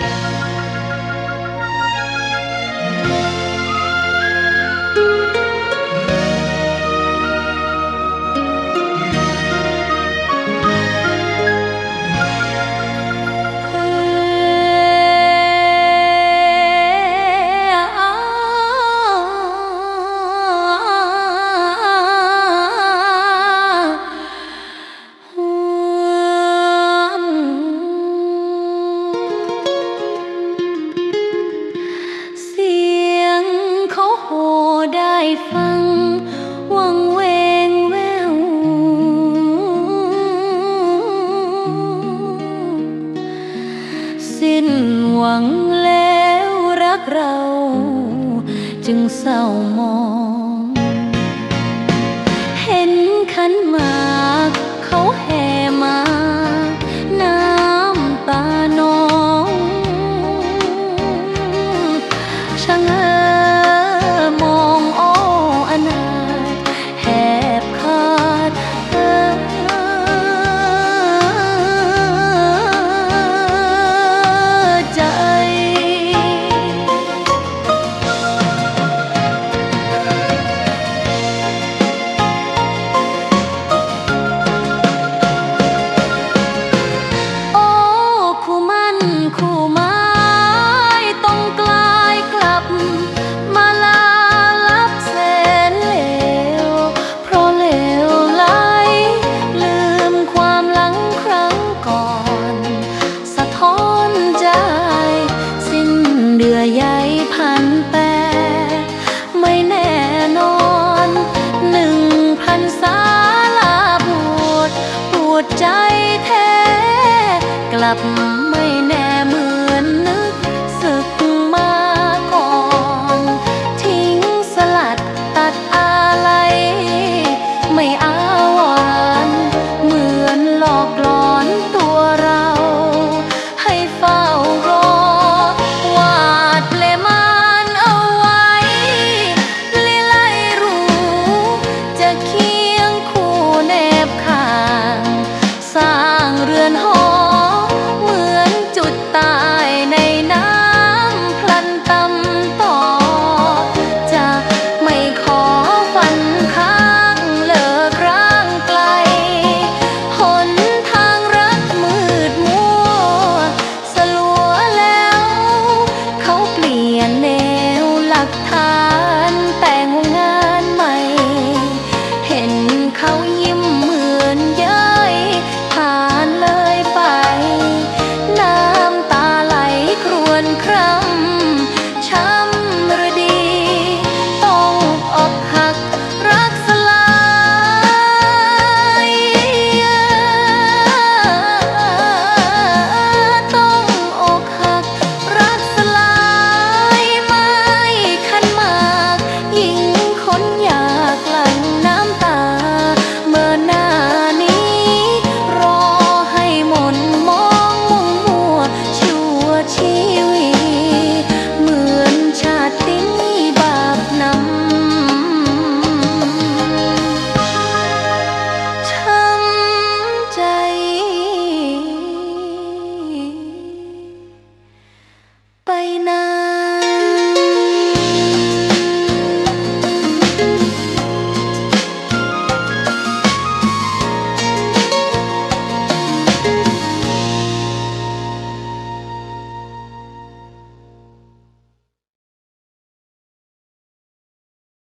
Bye. วงแล้วรักเรา จึงเศร้ามอง ใยพันแปรไม่แน่นอนหนึ่งพันสาลาบวดปวดใจแท้กลับมา